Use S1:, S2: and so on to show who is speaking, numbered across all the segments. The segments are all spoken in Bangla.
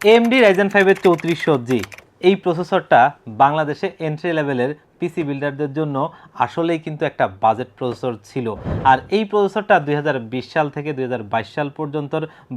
S1: এমডি রাইজেন ফাইভের চৌত্রিশশো জি এই প্রসেসরটা বাংলাদেশে এন্ট্রি লেভেলের পিসি বিল্ডারদের জন্য আসলেই কিন্তু একটা বাজেট প্রসেসর ছিল। আর এই প্রসেসরটা দুই হাজার বিশ সাল থেকে দু হাজার বাইশ সাল পর্যন্ত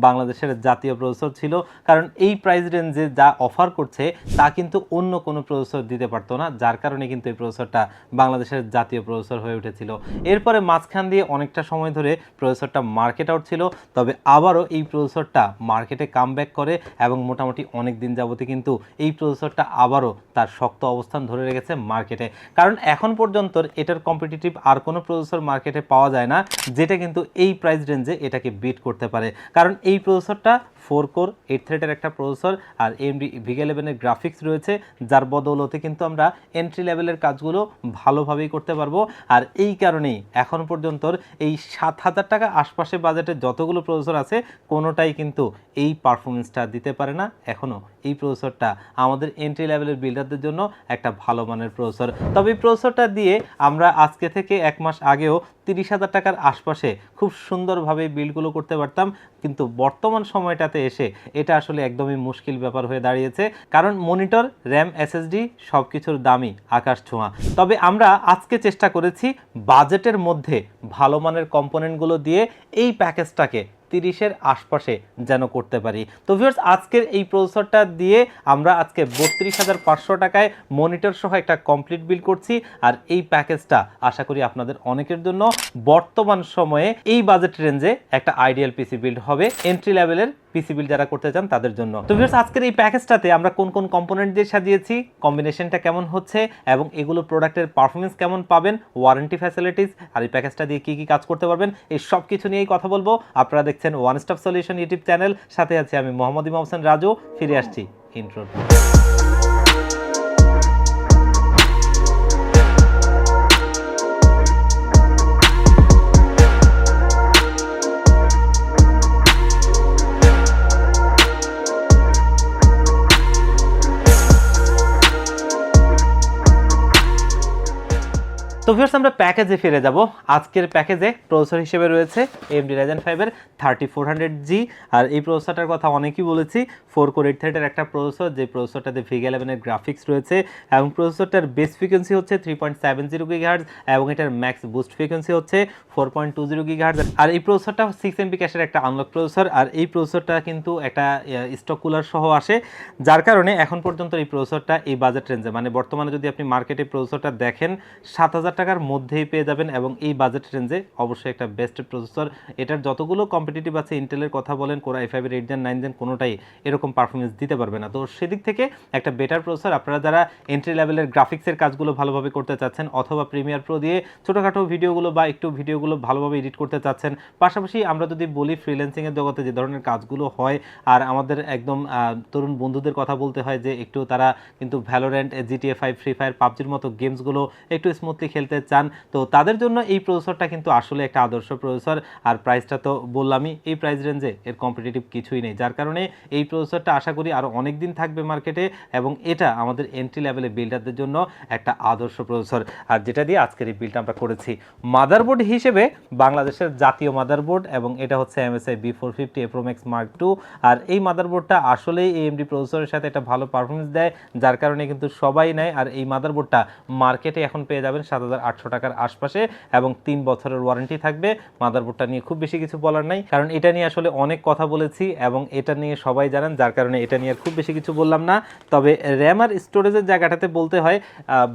S1: বাংলাদেশের জাতীয় প্রসেসর ছিল। কারণ এই প্রাইস রেঞ্জে যা অফার করছে, তা কিন্তু অন্য কোনো প্রসেসর দিতে পারতো না, যার কারণে কিন্তু এই প্রসেসরটা বাংলাদেশের জাতীয় প্রসেসর হয়ে উঠেছিল। এরপরে মাঝখান দিয়ে অনেকটা সময় ধরে প্রসেসরটা মার্কেট আউট ছিল, তবে আবারও এই প্রসেসরটা মার্কেটে কামব্যাক করে এবং মোটামুটি অনেক দিন যাবতে কিন্তু এই প্রসেসরটা আবারও তার শক্ত অবস্থান ধরে রেখেছে মার্কেটে কারণ এখন পর্যন্ত এটার কম্পিটিটিভ আর কোনো প্রসেসর মার্কেটে পাওয়া যায় না, যেটা কিন্তু এই প্রাইস রেঞ্জে এটাকে বিট করতে পারে। কারণ এই প্রসেসরটা ফোর কোর এইট থ্রেডের একটা প্রসেসর আর এমডি ভিগে ইলেভেনের গ্রাফিক্স রয়েছে, যার বদৌলতে কিন্তু আমরা এন্ট্রি লেভেলের কাজগুলো ভালোভাবেই করতে পারব। আর এই কারণেই এখন পর্যন্ত এই সাত হাজার টাকা আশপাশে বাজেটে যতগুলো প্রসেসর আছে, কোনোটাই কিন্তু এই পারফরমেন্সটা দিতে পারে না। এখনও এই প্রসেসরটা আমাদের এন্ট্রি লেভেলের বিল্ডারদের জন্য একটা ভালো মানের প্রসেসর তবে এই প্রসেসরটা দিয়ে আমরা আজকে থেকে এক মাস আগেও তিরিশ হাজার টাকার আশপাশে খুব সুন্দরভাবে বিলগুলো করতে পারতাম, কিন্তু বর্তমান সময়টাতে এসে এটা আসলে একদমই মুশকিল ব্যাপার হয়ে দাঁড়িয়েছে। কারণ মনিটর, র্যাম, এসএসডি সব কিছুর দামই আকাশ ছোঁয়া। তবে আমরা আজকে চেষ্টা করেছি বাজেটের মধ্যে ভালো মানের কম্পোনেন্টগুলো দিয়ে এই প্যাকেজটাকে তিরিশের আশপাশে যেন করতে পারি। তো ভিউয়ার্স আজকের এই প্রসেসরটা দিয়ে আমরা আজকে বত্রিশ হাজার পাঁচশো টাকায় মনিটর সহ একটা কমপ্লিট বিল করছি। আর এই প্যাকেজটা আশা করি আপনাদের অনেকের জন্য বর্তমান সময়ে এই বাজেট রেঞ্জে একটা আইডিয়াল পিসি বিল্ড হবে। এন্ট্রি লেভেলের পিসি বিল যারা করতে চান তাদের জন্য। তো ভিউয়ার্স আজকের এই প্যাকেজটাতে আমরা কোন কোন কম্পোনেন্ট দিয়ে সাজিয়েছি কম্বিনেশনটা কেমন হচ্ছে এবং এগুলো প্রোডাক্টের পারফরমেন্স কেমন পাবেন ওয়ারেন্টি ফ্যাসিলিটিস আর এই প্যাকেজটা দিয়ে কী কী কাজ করতে পারবেন, এই সব কিছু নিয়েই কথা বলব। আপনারা দেখছেন one stop solution YouTube channel সাথে আছে আমি মোহাম্মদ ইমাম হোসেন রাজু, ফিরে আসছি ইন্ট্রো তো ভিউয়ার্স আমরা প্যাকেজে ফিরে যাব। আজকের প্যাকেজে প্রসেসর হিসেবে রয়েছে এমডি রাইজেন ফাইভের থার্টি ফোর হান্ড্রেড জি আর এই প্রসেসরটার কথা অনেকেই বলেছি ফোর কোর এইট থার্টের একটা প্রসেসর যে প্রসেসরটাতে ভিগ ইলেভেনের গ্রাফিক্স রয়েছে, এবং প্রসেসরটার বেস ফ্রিকোয়েন্সি হচ্ছে three point seven zero gigahertz এবং এটার ম্যাক্স বুস্ট ফ্রিকোয়েন্সি হচ্ছে four point two zero gigahertz আর এই প্রসেসরটা সিক্স এমবি ক্যাশের একটা আনলক প্রসেসর আর এই প্রসেসরটা কিন্তু একটা স্টক কুলার সহ আসে। যার কারণে এখন পর্যন্ত এই প্রসেসরটা এই বাজেট রেঞ্জে মানে বর্তমানে যদি আপনি মার্কেটে প্রসেসরটা দেখেন, সাত হাজার টাকার মধ্যেই পেয়ে যাবেন এবং এই বাজেট রেঞ্জে অবশ্যই একটা বেস্ট প্রসেসর এটার যতগুলো কম্পিটিটিভ আছে ইন্টেলের কথা বলেন কোরা আই ফাইভের এইট জেন নাইন জেন কোনোটাই এরকম পারফরমেন্স দিতে পারবে না। তো সেদিক থেকে একটা বেটার প্রসেসর আপনারা যারা এন্ট্রি লেভেলের গ্রাফিক্সের কাজগুলো ভালোভাবে করতে চাচ্ছেন, অথবা প্রিমিয়ার প্রো দিয়ে ছোটোখাটো ভিডিওগুলো বা একটু ভিডিওগুলো ভালোভাবে এডিট করতে চাচ্ছেন, পাশাপাশি আমরা যদি বলি ফ্রিল্যান্সিংয়ের জগতে যে ধরনের কাজগুলো হয়, আর আমাদের একদম তরুণ বন্ধুদের কথা বলতে হয় যে একটু তারা কিন্তু Valorant GTA five Free Fire পাবজির মতো গেমসগুলো একটু স্মুথলি খেলতে চান, তো তাদের জন্য এই প্রসেসরটা কিন্তু আসলে একটা আদর্শ প্রসেসর। আর প্রাইসটা তো বললামই, এই প্রাইস রেঞ্জে এর কম্পিটিটিভ কিছুই নেই। যার কারণে এই প্রসেসরটা আশা করি আরও অনেক দিন থাকবে মার্কেটে এবং এটা আমাদের এন্ট্রি লেভেলে বিল্ডারদের জন্য একটা আদর্শ প্রসেসর। আর যেটা দিয়ে আজকের এই বিলটা আমরা করেছি মাদারবোর্ড হিসেবে বাংলাদেশের জাতীয় মাদারবোর্ড এবং এটা হচ্ছে MSI B four fifty A Pro Max mark two আর এই মাদারবোর্ডটা আসলেই এএমডি প্রসেসরের সাথে একটা ভালো পারফরমেন্স দেয়, যার কারণে কিন্তু সবাই নেয়। আর এই মাদারবোর্ডটা মার্কেটে এখন পেয়ে যাবেন সাত হাজার আটশো টাকার আশপাশে এবং তিন বছরের ওয়ারেন্টি থাকবে। মাদারবোর্ডটা নিয়ে খুব বেশি কিছু বলার নাই। কারণ এটা নিয়ে আসলে অনেক কথা বলেছি এবং এটা নিয়ে সবাই জানেন, যার কারণে এটা নিয়ে খুব বেশি কিছু বললাম না। তবে র্যাম আর স্টোরেজের জায়গাটাতে বলতে হয়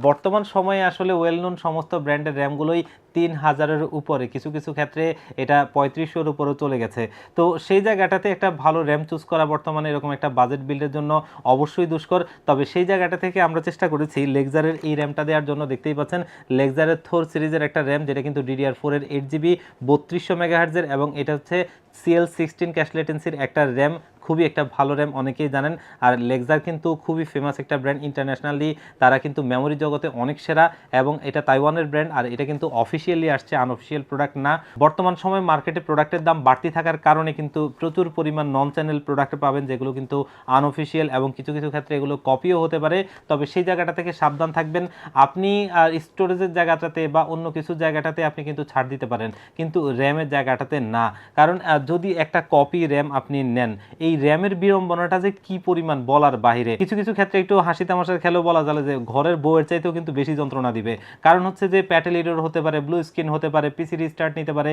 S1: বর্তমান সময়ে আসলে ওয়েল নোন সমস্ত ব্র্যান্ডের র্যামগুলোই তিন হাজারের উপরে। কিছু কিছু ক্ষেত্রে এটা পঁয়ত্রিশশোর উপরেও চলে গেছে। তো সেই জায়গাটাতে একটা ভালো র্যাম চুজ করা বর্তমানে এরকম একটা বাজেট বিল্ডের জন্য অবশ্যই দুষ্কর। তবে সেই জায়গাটা থেকে আমরা চেষ্টা করেছি লেগজারের এই র্যামটা দেওয়ার জন্য। দেখতেই পাচ্ছেন লেগজারের থোর সিরিজের একটা র্যাম, যেটা কিন্তু ডিডিআর ফোরের এইট জিবি বত্রিশশো মেগাহার্জের এবং এটা হচ্ছে সিএল সিক্সটিন ক্যাশ লেটেন্সির একটা র্যাম। খুবই একটা ভালো র্যাম অনেকেই জানেন। আর লেগজার কিন্তু খুবই ফেমাস একটা ব্র্যান্ড ইন্টারন্যাশনালি তারা কিন্তু মেমোরি জগতে অনেক সেরা এবং এটা তাইওয়ানের ব্র্যান্ড আর এটা কিন্তু অফিসিয়ালি আসছে আনঅফিসিয়াল প্রোডাক্ট না। বর্তমান সময় মার্কেটে প্রোডাক্টের দাম বাড়তি থাকার কারণে কিন্তু প্রচুর পরিমাণ নন চ্যানেল প্রোডাক্ট পাবেন, যেগুলো কিন্তু আনঅফিসিয়াল এবং কিছু কিছু ক্ষেত্রে এগুলো কপিও হতে পারে। তবে সেই জায়গাটা থেকে সাবধান থাকবেন। আপনি আর স্টোরেজের জায়গাটাতে বা অন্য কিছু জায়গাটাতে আপনি কিন্তু ছাড় দিতে পারেন। কিন্তু র্যামের জায়গাটাতে না। কারণ যদি একটা কপি র্যাম আপনি নেন, এই র্যামের বিড়ম্বনাটা যে কি পরিমাণ বলার বাইরে কিছু কিছু ক্ষেত্রে একটু হাসি তামাশার খেলেও বলা যায় যে ঘরের বউয়ের চাইতেও কিন্তু বেশি যন্ত্রণা দিবে। কারণ হচ্ছে যে প্যাটেল হতে পারে, ব্লু স্ক্রিন হতে পারে, পিসি রিস্টার্ট নিতে পারে,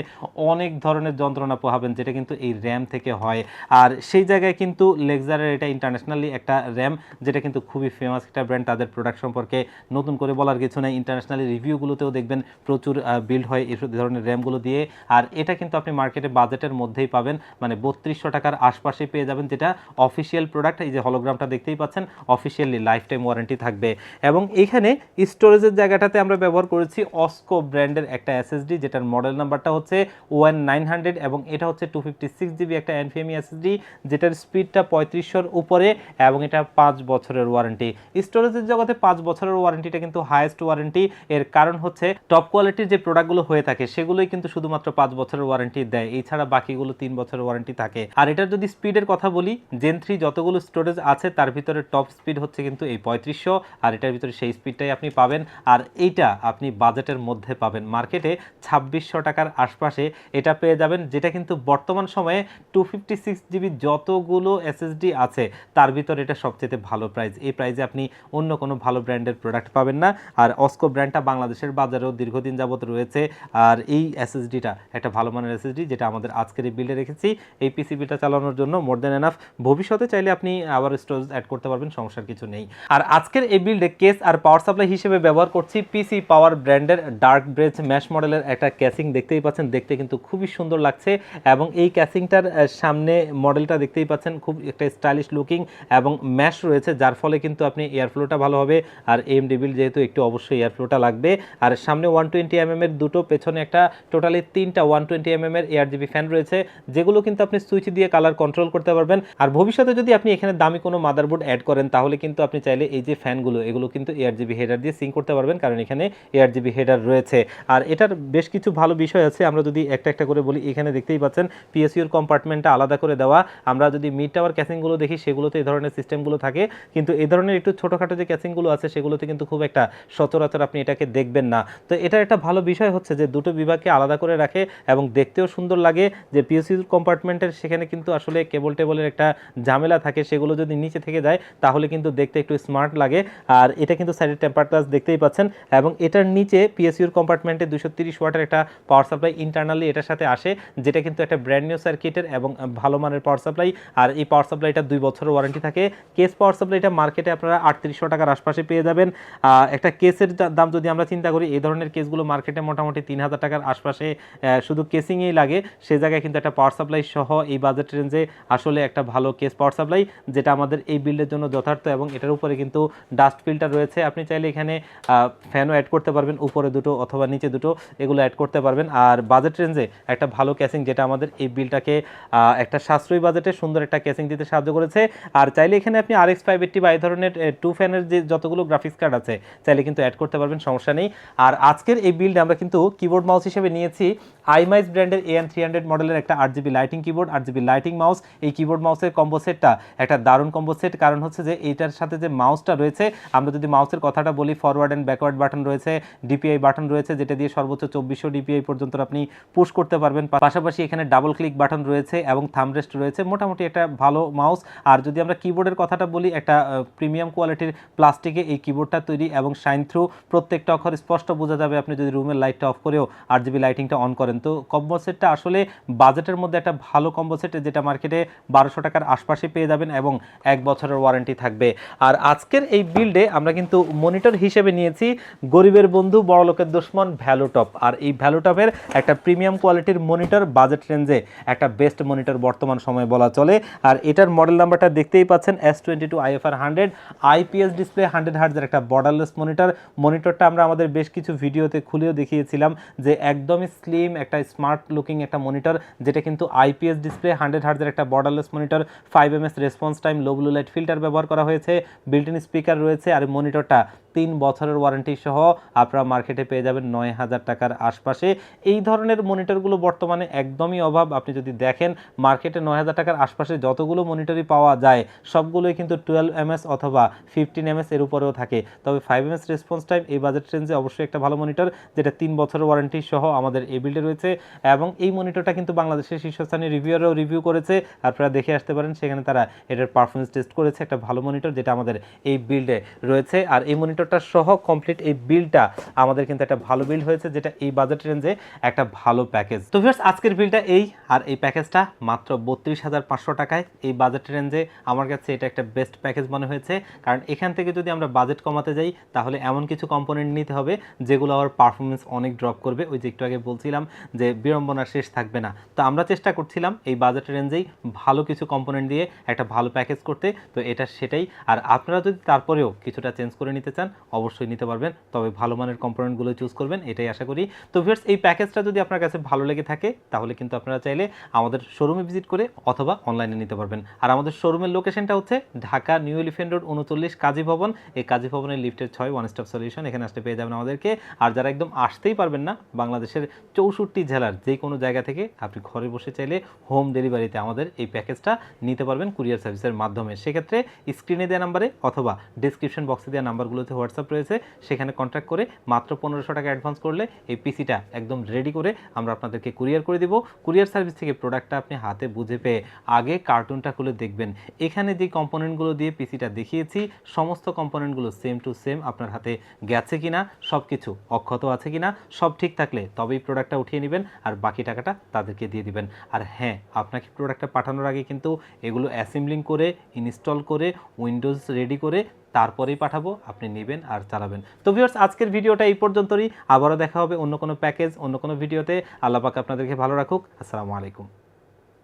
S1: অনেক ধরনের যন্ত্রণা পোহাবেন যেটা কিন্তু এই র্যাম থেকে হয়। আর সেই জায়গায় কিন্তু লেক্সারের এটা ইন্টারন্যাশনালি একটা র্যাম যেটা কিন্তু খুবই ফেমাস একটা ব্র্যান্ড তাদের প্রোডাক্ট সম্পর্কে নতুন করে বলার কিছু নেই। ইন্টারন্যাশনালি রিভিউগুলোতেও দেখবেন প্রচুর বিল্ড হয় এই ধরনের র্যামগুলো দিয়ে। আর এটা কিন্তু আপনি মার্কেটে বাজেটের মধ্যেই পাবেন। মানে বত্রিশশো টাকার আশপাশে পেয়ে যাবেন যেটা অফিসিয়াল প্রোডাক্ট এই যে হলোগ্রামটা দেখতেই পাচ্ছেন অফিসিয়ালি লাইফ টাইম ওয়ারেন্টি থাকবে। এবং এখানে স্টোরেজের জায়গাটাতে আমরা ব্যবহার করেছি অস্কো ব্র্যান্ডের একটা এসএসডি যেটার মডেল নাম্বারটা হচ্ছে ওয়ান নাইন হান্ড্রেড এবং এটা হচ্ছে টু ফিফটি সিক্স জিবি একটা এনফিএমই এসএসডি যেটার স্পিডটা পঁয়ত্রিশশোর উপরে এবং এটা পাঁচ বছরের ওয়ারেন্টি স্টোরেজের জগতে পাঁচ বছরের ওয়ারেন্টিটা কিন্তু হায়েস্ট ওয়ারেন্টি এর কারণ হচ্ছে টপ কোয়ালিটির যে প্রোডাক্টগুলো হয়ে থাকে, সেগুলোই কিন্তু শুধুমাত্র পাঁচ বছরের ওয়ারেন্টি দেয়। এছাড়া বাকিগুলো তিন বছরের ওয়ারেন্টি থাকে। আর এটার যদি স্পিডের কথা বলি জেন থ্রি যতগুলো স্টোরেজ আছে, তার ভিতরে টপ স্পিড হচ্ছে কিন্তু এই পঁয়ত্রিশশো, আর এটার ভিতরে সেই স্পিডটাই আপনি পাবেন। আর এইটা আপনি বাজেটের মধ্যে পাবেন। মার্কেটে ছাব্বিশশো টাকার আশপাশে এটা পেয়ে যাবেন, যেটা কিন্তু বর্তমান সময়ে টু ফিফটি সিক্স জিবি যতগুলো এসএসডি আছে, তার ভিতরে এটা সবচেয়ে ভালো প্রাইস এই প্রাইসে আপনি অন্য কোনো ভালো ব্র্যান্ডের প্রোডাক্ট পাবেন না। আর অস্কো ব্র্যান্ডটা বাংলাদেশের বাজারেও দীর্ঘদিন যাবত রয়েছে। আর এই এসএসডিটা একটা ভালো মানের এসএসডি যেটা আমাদের আজকের এই বিল্ডে রেখেছি। এই পিসিবিটা চালানোর জন্য মোর দেন এনাফ ভবিষ্যতে চাইলে আপনি আবার স্টোরেজ অ্যাড করতে পারবেন, সমস্যার কিছু নেই। আর আজকের এই বিল্ডে কেস আর পাওয়ার সাপ্লাই হিসেবে ব্যবহার করছি পিসি পাওয়ার ব্র্যান্ডের ডার্ক ব্রেজ ম্যাশ মডেলের একটা ক্যাসিং দেখতেই পাচ্ছেন। দেখতে কিন্তু খুবই সুন্দর লাগছে এবং এই ক্যাসিংটার সামনে মডেলটা দেখতেই পাচ্ছেন খুব একটা স্টাইলিশ লুকিং এবং ম্যাশ রয়েছে, যার ফলে কিন্তু আপনি এয়ারফ্লোটা ভালো হবে। আর এমডি বিল যেহেতু একটু অবশ্যই এয়ারফ্লোটা লাগবে। আর সামনে ওয়ান টোয়েন্টি এম এর দুটো পেছনে একটা টোটালি তিনটা ওয়ান টোয়েন্টি এম এর এয়ার জিবি ফ্যান রয়েছে, যেগুলো কিন্তু আপনি সুইচ দিয়ে কালার কন্ট্রোল করতে পারবেন। আর ভবিষ্যতে যদি আপনি এখানে দামি কোনো মাদারবোর্ড অ্যাড করেন, তাহলে কিন্তু আপনি চাইলে এই যে ফ্যানগুলো, এগুলো কিন্তু এয়ার জিবি হেডার দিয়ে সিঙ্ক করতে পারবেন, কারণ এখানে এয়ার জিবি হেডার রয়েছে। আর এটার বেশ কিছু ভালো বিষয় আছে, আমরা যদি একটা একটা করে বলি, এখানে দেখতেই পাচ্ছেন পিএসইউর কম্পার্টমেন্টটা আলাদা করে দেওয়া। আমরা যদি মিড টাওয়ার ক্যাসিংগুলো দেখি, সেগুলোতে এই ধরনের সিস্টেমগুলো থাকে। কিন্তু এই ধরনের একটু ছোটোখাটো যে ক্যাসিংগুলো আছে, সেগুলোতে কিন্তু খুব একটা সচরাচর আপনি এটাকে দেখবেন না। তো এটার একটা ভালো বিষয় হচ্ছে যে, দুটো বিভাগকে আলাদা করে রাখে এবং দেখতেও সুন্দর লাগে যে পিএসইউর কম্পার্টমেন্টের সেখানে কিন্তু আসলে কেবল টেবলের একটা ঝামেলা থাকে, সেগুলো যদি নিচে থেকে যায়, তাহলে কিন্তু দেখতে একটু স্মার্ট লাগে। আর এটা কিন্তু সাইডের টেম্পার দেখতেই পাচ্ছেন। এবং এটার নিচে পিএসইউর কম্পার্টমেন্টে দুশো তিরিশ ওয়াটের একটা পাওয়ার সাপ্লাই ইন্টারনালি এটার সাথে আসে, যেটা কিন্তু একটা ব্র্যান্ড নিউ সার্কিটের এবং ভালো মানের পাওয়ার সাপ্লাই আর এই পাওয়ার সাপ্লাইটা দুই বছরের ওয়ারেন্টি থাকে। কেস পাওয়ার সাপ্লাইটা মার্কেটে আপনারা আটত্রিশশো টাকার আশপাশে পেয়ে যাবেন। একটা কেসের দাম যদি আমরা চিন্তা করি, এই ধরনের কেসগুলো মার্কেটে মোটামুটি তিন হাজার টাকার আশপাশে শুধু কেসিংয়েই লাগে। সে জায়গায় কিন্তু একটা পাওয়ার সাপ্লাই সহ এই বাজেট রেঞ্জে আসলে একটা ভালো কেস পাওয়ার সাপ্লাই যেটা আমাদের এই বিল্ডের জন্য যথার্থ এবং এটার উপরে কিন্তু ডাস্ট ফিল্টার রয়েছে। আপনি চাইলে এখানে ফ্যানও অ্যাড করতে পারবেন, উপরে দুটো অথবা নিচে দুটো, এগুলো অ্যাড করতে পারবেন। আর বাজেট রেঞ্জে একটা ভালো ক্যাসিং যেটা আমাদের এই বিলটাকে একটা সাশ্রয়ী বাজেটে সুন্দর একটা ক্যাসিং দিতে সাহায্য করেছে। আর চাইলে এখানে আপনি আর এক্স ফাইভ এইটটি বা এই ধরনের টু ফ্যানের যে যতগুলো গ্রাফিক্স কার্ড আছে, চাইলে কিন্তু অ্যাড করতে পারবেন, সমস্যা নেই। আর আজকের এই বিল্ডে আমরা কিন্তু কিবোর্ড মাউস হিসেবে নিয়েছি। আইমাইস ব্র্যান্ডের এএন থ্রি হান্ড্রেড মডেলের একটা আট জিবি লাইটিং কিবোর্ড আট জিবি লাইটিং মাউস এই কিবোর্ড মাউসের কম্বো সেটটা একটা দারুণ কম্বো সেট কারণ হচ্ছে যে এইটার সাথে যে মাউসটা রয়েছে, আমরা যদি মাউসের কথাটা বলি ফরওয়ার্ড অ্যান্ড ব্যাকওয়ার্ড বাটন রয়েছে ডিপিআই বাটন রয়েছে, যেটা দিয়ে সর্বোচ্চ চব্বিশশো ডিপিআই পর্যন্ত আপনি পুশ করতে পারবেন। পাশাপাশি এখানে ডাবল ক্লিক বাটন রয়েছে এবং থামরেস্ট রয়েছে। মোটামুটি একটা ভালো মাউস আর যদি আমরা কিবোর্ডের কথাটা বলি, একটা প্রিমিয়াম কোয়ালিটির প্লাস্টিকে এই কিবোর্ডটা তৈরি এবং শাইন থ্রু প্রত্যেকটা অক্ষর স্পষ্ট বোঝা যাবে আপনি যদি রুমের লাইটটা অফ করেও আট জিবি লাইটিংটা অন করেন। তো কম্বো সেটটা আসলে বাজেটের মধ্যে একটা ভালো কম্বো সেট যেটা মার্কেটে বারোশো টাকার আশপাশে পেয়ে যাবেন এবং এক বছরের ওয়ারেন্টি থাকবে। আর আজকের এই বিল্ডে আমরা কিন্তু মনিটর হিসেবে নিয়েছি গরিবের বন্ধু, বড় লোকের দুশ্মন ভ্যালুটপ আর এই ভ্যালুটপের একটা প্রিমিয়াম কোয়ালিটির মনিটর বাজেট রেঞ্জে একটা বেস্ট মনিটর বর্তমান সময়ে বলা চলে। আর এটার মডেল নাম্বারটা দেখতেই পাচ্ছেন S twenty two IFR hundred IPS display hundred হার্ডের একটা বর্ডারলেস মনিটর মনিটরটা আমরা আমাদের বেশ কিছু ভিডিওতে খুলেও দেখিয়েছিলাম যে একদমই স্লিম একটা স্মার্ট লুকিং একটা মনিটর যেটা কিন্তু আইপিএস ডিসপ্লে হান্ড্রেড হার্ডের একটা borderless monitor five M S response time low blue light filter ব্যবহার করা হয়েছে বিল্ট ইন স্পিকার রয়েছে, আর মনিটরটা তিন বছরের ওয়ারেন্টি সহ আপনারা মার্কেটে পেয়ে যাবেন নয় হাজার টাকার আশপাশে। এই ধরনের মনিটরগুলো বর্তমানে একদমই অভাব। আপনি যদি দেখেন মার্কেটে নয় হাজার টাকার আশপাশে যতগুলো মনিটরই পাওয়া যায়, সবগুলোই কিন্তু টুয়েলভ এমএস অথবা ফিফটিন এমএস এর উপরেও থাকে। তবে ফাইভ এমএস রেসপন্স টাইম এই বাজেট রেঞ্জে অবশ্যই একটা ভালো মনিটর যেটা তিন বছরের ওয়ারেন্টি সহ আমাদের এই বিল্ডে রয়েছে। এবং এই মনিটরটা কিন্তু বাংলাদেশের শীর্ষস্থানীয় রিভিউয়ারও রিভিউ করেছে। আপনারা দেখে আসতে পারেন, সেখানে তারা এটার পারফরমেন্স টেস্ট করেছে, একটা ভালো মনিটর যেটা আমাদের এই বিল্ডে রয়েছে। আর এই মনিটরটা সহ কমপ্লিট এই বিলটা আমাদের কিন্তু একটা ভালো বিল হয়েছে, যেটা এই বাজেট রেঞ্জে একটা ভালো প্যাকেজ তো ভিউয়ার্স আজকের বিলটা এই, আর এই প্যাকেজটা মাত্র বত্রিশ হাজার পাঁচশো টাকায়। এই বাজেট রেঞ্জে আমার কাছে এটা একটা বেস্ট প্যাকেজ মনে হয়েছে। কারণ এখান থেকে যদি আমরা বাজেট কমাতে যাই, তাহলে এমন কিছু কম্পোনেন্ট নিতে হবে, যেগুলো আমার পারফরমেন্স অনেক ড্রপ করবে। ওই যে একটু আগে বলছিলাম যে বিড়ম্বনার শেষ থাকবে না। তো আমরা চেষ্টা করছিলাম এই বাজেট রেঞ্জেই ভালো কিছু কম্পোনেন্ট দিয়ে একটা ভালো প্যাকেজ করতে। তো এটা সেটাই। আর আপনারা যদি তারপরেও কিছুটা চেঞ্জ করে নিতে চান অবশ্যই নিতে পারবেন। তবে ভালো মানের কম্পোনেন্টগুলো চুজ করবেন, এটাই আশা করি। তো ভিউয়ার্স এই প্যাকেজটা যদি আপনার কাছে ভালো লেগে থাকে, তাহলে কিন্তু আপনারা চাইলে আমাদের শোরুমে ভিজিট করে অথবা অনলাইনে নিতে পারবেন। আর আমাদের শোরুমের লোকেশনটা হচ্ছে ঢাকা নিউ এলিফেন্ট রোড উনচল্লিশ কাজী ভবন। এই কাজী ভবনের লিফটের ছয় ওয়ান স্টপ সলিউশন এখানে আসতে পেয়ে যাবেন আমাদেরকে। আর যারা একদম আসতেই পারবেন না, বাংলাদেশের চৌষট্টি জেলার যে কোনো জায়গা থেকে আপনি ঘরে বসে চাইলে হোম ডেলিভারিতে আমাদের এই প্যাকেজটা নিতে পারবেন কুরিয়ার সার্ভিসের মাধ্যমে। সেক্ষেত্রে স্ক্রিনে দেওয়া নাম্বারে অথবা ডিসক্রিপশন বক্সে দেওয়া নাম্বারগুলোতে হোয়াটসঅ্যাপ রয়েছে, সেখানে কন্ট্যাক্ট করে মাত্র পনেরোশো টাকা অ্যাডভান্স করলে এই পিসিটা একদম রেডি করে আমরা আপনাদেরকে কুরিয়ার করে দিব। কুরিয়ার সার্ভিস থেকে প্রোডাক্টটা আপনি হাতে বুঝে পেয়ে আগে কার্টুনটা খুলে দেখবেন। এখানে যে কম্পোনেন্টগুলো দিয়ে পিসিটা দেখিয়েছি, সমস্ত কম্পোনেন্টগুলো সেম টু সেম আপনার হাতে গেছে কিনা সব কিছু অক্ষত আছে কিনা, সব ঠিক থাকলে তবেই প্রোডাক্টটা উঠিয়ে নেবেন আর বাকি টাকাটা তাদেরকে দিয়ে দিবেন। আর হ্যাঁ আপনাকে প্রোডাক্টটা পাঠানোর আগে কিন্তু এগুলো অ্যাসেম্বলিং করে ইনস্টল করে উইন্ডোজ রেডি করে তারপরেই পাঠাবো, আপনি নেবেন আর চালাবেন। তো ভিউয়ার্স আজকের ভিডিওটা এই পর্যন্তই আবারও দেখা হবে অন্য কোনো প্যাকেজ অন্য কোনো ভিডিওতে। আল্লাহ পাক আপনাদেরকে ভালো রাখুক। আসসালামু আলাইকুম।